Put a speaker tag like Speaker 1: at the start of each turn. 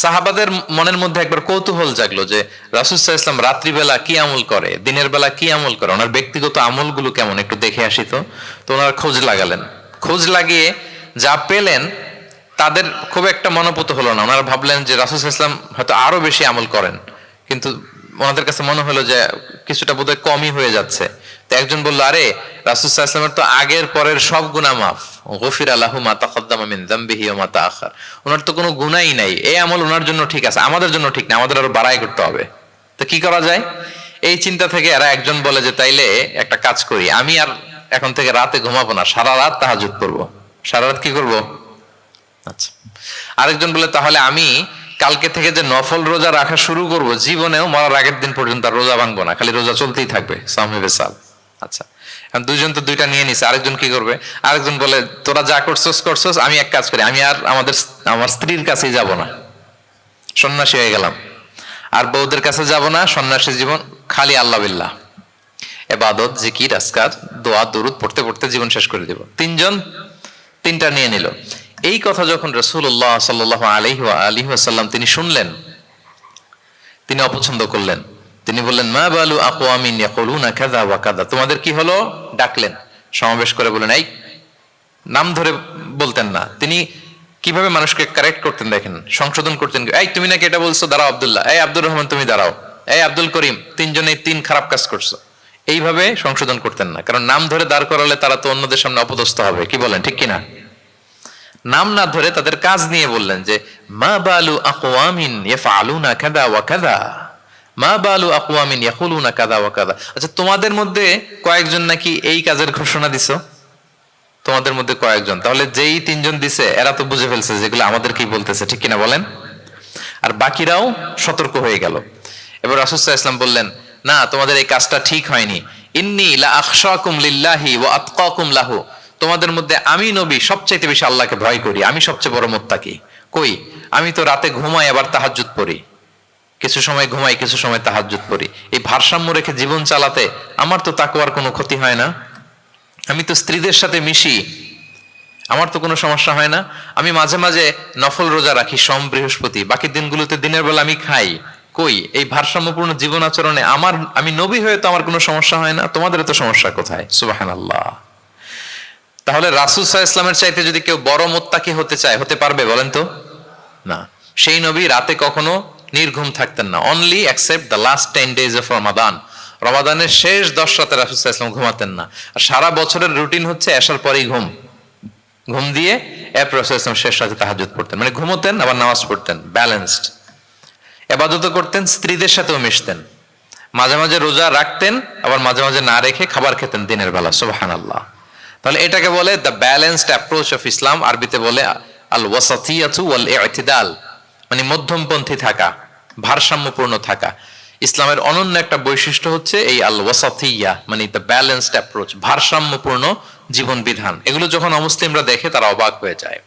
Speaker 1: সাহাবাদের মনের মধ্যে একবার কৌতূহল জাগলো যে রাসুসাহ ইসলাম রাত্রিবেলা কি আমল করে? দিনের বেলা কি আমল করে? ওনার ব্যক্তিগত আমলগুলো কেমন? একটু দেখে আসি তো। ওনার খোঁজ লাগালেন। খোঁজ লাগিয়ে যা পেলেন, তাদের খুব একটা মনোপুত হলো না। ওনারা ভাবলেন যে রাসুস ইসলাম হয়তো আরও বেশি আমল করেন। কিন্তু ওনাদের কাছে মনে হলো যে কিছুটা বোধহয় কমই হয়ে যাচ্ছে। তো একজন বলল, আরে, রাসুল ইসলামের তো আগের পরের সব গুণা মাফ। গফির আল্লাহ মাতা তাকদ্দামা মিন যামবিহি ওয়া মা তাআখার। ওনার তো কোনো গুনাই নাই। এই আমল ওনার জন্য ঠিক আছে, আমাদের জন্য ঠিক না, আমাদের আরও বাড়াই করতে হবে। তো কি করা যায়? এই চিন্তা থেকে এরা একজন বলে যে, তাইলে একটা কাজ করি, আমি আর এখন থেকে রাতে ঘুমাবো না, সারা রাত তাহাজুদ করব সারা রাত কি করব? আচ্ছা। আরেকজন বলে, তাহলে আমি কালকে থেকে যে নফল রোজা রাখা শুরু করব, জীবনেও মরার আগের দিন পর্যন্ত আর রোজা ভাঙবো না, খালি রোজা চলতেই থাকবে সামি বেসাল আচ্ছা এখন দুইজন তো দুইটা নিয়ে নিছে, আরেকজন কি করবে? আরেকজন বলে, তোরা যা করছস করছস, আমি এক কাজ করি, আমি আর আমাদের আমার স্ত্রীর কাছেই যাব না। সন্ন্যাসী হয়ে গেলাম। আর বউদের কাছে যাব না সন্ন্যাসী জীবন খালি আল্লাহ বিল্লাহ। এবাদত, জিকির আসকার দোয়া, দরুদ পড়তে পড়তে জীবন শেষ করে দেব। তিনজন, তিনটা নিয়ে নিল। এই কথা যখন রসুল্লাহ সাল্লাহ আলহি আলী আসাল্লাম তিনি শুনলেন, তিনি অপছন্দ করলেন। তিনি বললেন, মা বালু আকোয়ামিন ইয়াকুলুনা কাযা ওয়া কাযা? তোমাদের কি হলো? ডাকলেন। সমাবেশ করে বলেন এই, নাম ধরে বলতেন না। তিনি কীভাবে মানুষকে কারেক্ট করতেন দেখেন, সংশোধন করতেন এই, তুমি নাকি এটা বলছো? দাঁড়াও আব্দুল্লাহ, এই, আব্দুর রহমান, তুমি দাঁড়াও। এই, আব্দুল করিম তিনজনে তিন খারাপ কাজ করছ। এইভাবে সংশোধন করতেন না, কারণ নাম ধরে দাঁড় করালে তারা তো অন্যদের সামনে অপদস্থ হবে, কি বলেন, ঠিক কিনা? নাম না ধরে তাদের কাজ নিয়ে বললেন যে, মা বালু আকওয়ামিন ইয়াফআলুনা কাযা ওয়া কাযা মা বালু আকওয়ামিন ইয়াকুলুনা ওয়া কাযা আচ্ছা তোমাদের মধ্যে কয়েকজন নাকি এই কাজের ঘোষণা দিছো? তোমাদের মধ্যে কয়েকজন। তাহলে যেই তিনজন দিছে, এরা তো বুঝে ফেলছে যেগুলো আমাদের কি বলতেছে, ঠিক কিনা বলেন? আর বাকিরাও সতর্ক হয়ে গেল। এবার রাসূলুল্লাহ ইসলাম বললেন, না, তোমাদের এই কাজটা ঠিক হয়নি। ইন্নী লা আখশাকুম লিল্লাহি ওয়া আতকাকুম লাহু। তোমাদের মধ্যে আমি নবী সবচাইতে বেশি আল্লাহকে ভয় করি, আমি সবচেয়ে বড় মোত্তাকি। কই? আমি তো রাতে ঘুমাই, আবার তাহাজ্জুদ পড়ি। কিছু সময় ঘুমাই, কিছু সময় তাহাজ্জুদ পড়ি। এই ভারসাম্য রেখে জীবন চালাতে আমার তো তাকওয়ার কোনো ক্ষতি হয় না। আমি তো স্ত্রীদের সাথে মিশি, আমার তো কোনো সমস্যা হয় না। আমি মাঝে মাঝে নফল রোজা রাখি, সম, বৃহস্পতি। বাকি দিনগুলোতে দিনের বেলা আমি খাই। কই? এই ভারসাম্যপূর্ণ জীবন আচরণে আমার, আমি নবী হয়ে তো আমার কোনো সমস্যা হয় না? তোমাদের তো সমস্যা কোথায়? সুবাহান আল্লাহ তাহলে রাসুল সাহা ইসলামের চাইতে যদি কেউ বড় মোত্তাকি হতে চায়, হতে পারবে বলেন তো? না। সেই নবী রাতে কখনো নির্ঘুম থাকতেন না। Only accept the last ten days of Ramadan রমাদানের শেষ দশ রাতে রাসুল সাহা ইসলাম ঘুমাতেন না। আর সারা বছরের রুটিন হচ্ছে আসার পরেই ঘুম। ঘুম দিয়ে এরপর রাসূল ইসলাম শেষ রাতে তাহাজুদ পড়তেন। মানে ঘুমোতেন, আবার নামাজ পড়তেন। ব্যালেন্সড এবাদত করতেন, স্ত্রীদের সাথেও মিশতেন। মাঝে মাঝে রোজা রাখতেন, আবার মাঝে মাঝে না রেখে খাবার খেতেন দিনের বেলা। সুবাহান আল্লাহ তাহলে এটাকে বলে the balanced approach of Islam আরবিতে বলে আল ওয়াসাতিয়াতু ওয়াল ইতিদাল মানে মধ্যমপন্থী থাকা, ভারসাম্যপূর্ণ থাকা। ইসলামের অনন্য একটা বৈশিষ্ট্য হচ্ছে এই আল ওয়াসাতিয়া মানে দ্য ব্যালেন্সড অ্যাপ্রোচ ভারসাম্যপূর্ণ জীবন বিধান এগুলো যখন অমুসলিমরা দেখে তারা অবাক হয়ে যায়।